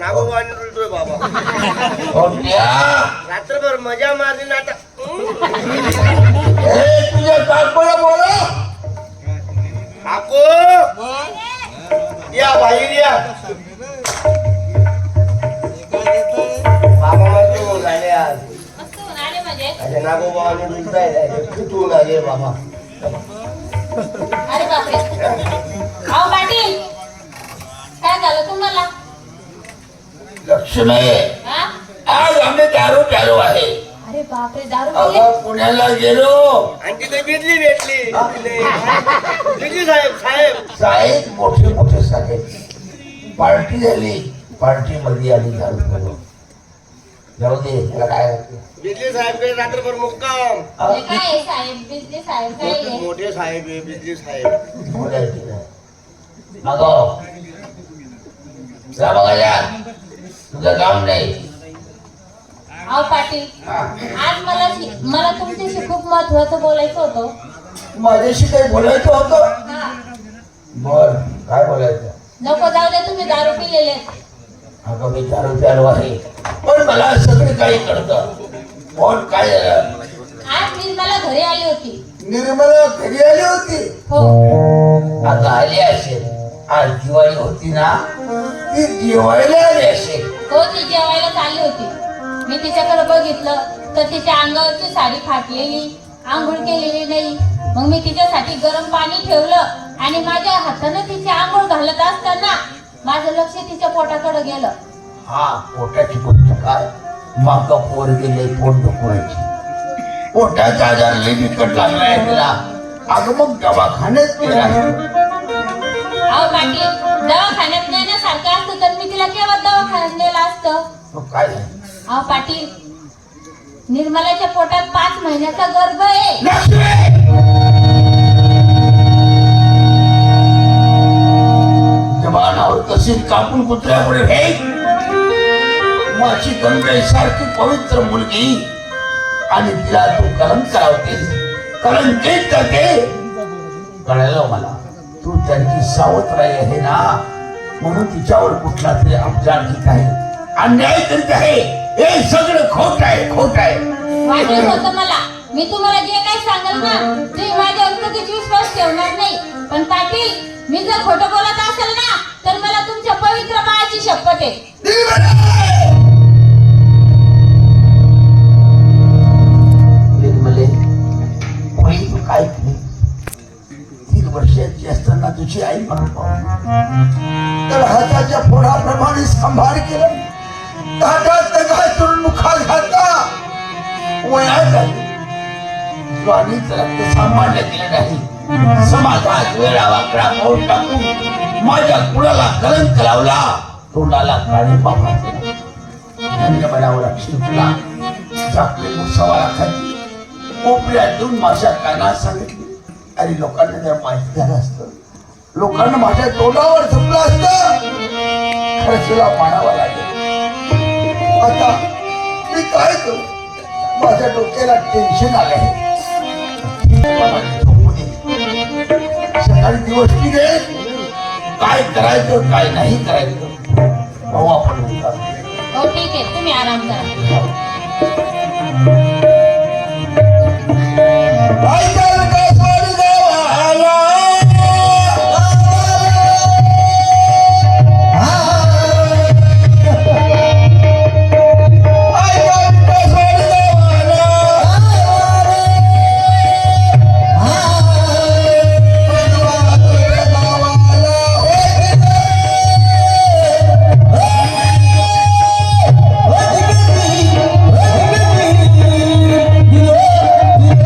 नागोबाने रुलतोय बाबा रात्रभर मजा मारली ना आता. ए तुझ्या काकूला बोला काकू. या बाहेर या. बाबा माझे होऊन आले आज. म्हणजे? अरे रुलताय आले बाबा. लक्ष्मी हा? आज आम्ही दारू प्यालो आहे अरे बापरे दारू पिले पुण्याला गेलो। आणि तिथे बिजली भेटली। बिजली। साहेब साहेब। साहेब मोठे मोठे साहेब। पार्टी झाली. पार्टी मध्ये आली दारू प्यालो जाऊ दे त्याला काय बिजली साहेब रात्रभर मुक्काम. हे? काय आहे साहेब? बिजली साहेब काय मोठे आहे? मोठे साहेब आहे बिजली साहेब. बोलायची नाही. अगं जा बघायला तुझं काम नाही अहो पाटील. आज मला शि- मला तुमच्याशी खूप महत्वाचं बोलायचं होतं. माझ्याशी काही बोलायचं होतं? हा. बर काय बोलायचं? नको जाऊ दे तुम्ही दारू पिलेले. अगं मी दारू प्यालो आहे पण मला सगळं काही कळतं. पण काय झालं? आज मी मला घरी आली होती. निर्मला घरी आली होती? हो. आता आली असेल. आज दिवाळी होती ना? ती दिवाळीला आली हो ती जेवायला चालली होती. मी तिच्याकडे बघितलं तर तिच्या अंगावरची साडी फाटलेली आंघोळ केलेली नाही. मग मी तिच्यासाठी गरम पाणी ठेवलं आणि माझ्या हाताने तिची आंघोळ घालत असताना माझं लक्ष तिच्या पोटाकडे गेलं. हा पोटाची गोष्ट काय? माग पोर गेले पोट दुखवायची पोटाचा आजार लई बिकट लागलाय तिला अगं मग दवाखान्यात गेला. अहो पाटील दवाखान्यात नेण्यासारखं असतं तर तिला केव्हा दवाखान्यात नेलं असतं? तो काय झालं? अहो पाटील निर्मलाच्या पोटात पाच महिन्याचा गर्भ आहे. लक्ष्मी! कापून कुत्र्यापुढे फेक माझी गंगे सारखी पवित्र मुलगी. आणि तिला तू कलंक लावतेस. कलंकित करते कळलं मला? तू त्यांची सावत्राई आहे ना? म्हणून तिच्यावर कुठला तरी अपचार ठीक आहे. अन्याय करीत आहे. हे सगळं खोट आहे खोट आहे. वाटत होतं मला. मी तुम्हाला जे काही सांगाल ना ते माझ्यावर कधीच विश्वास ठेवणार नाही. पण पाटील मी जर खोटं बोलत असेल ना तर मला तुमच्या पवित्र बाळाची शपथ आहे. काय तीन वर्षाची असताना तुझी आई म्हणून तर हाताच्या फोडाप्रमाणे सांभाळ केलं. ताटात तगातून मुखात घातला. वया झाली ज्वानीच रक्त सांभाळलं गेलं नाही. समाजात वेळा वाकडा पाऊल टाकून माझ्या कुणाला कलंक लावला. तोंडाला काळी पापा केला धन्यवादावर अक्षिंतला झाकले मुसवाला खाली कोपऱ्यातून माझ्या कानात सांगितले. अरे लोकांना जर माहिती झालं असतं लोकांना माझ्या तोंडावर झोपलं असतं. खर्चला मानावा लागेल. आता मी काय करू? माझ्या डोक्याला टेन्शन झोपू दे. सकाळी दिवस निघेल काय करायचं काय नाही करायचं? भाऊ आपण हो ठीक आहे. तुम्ही आराम करा.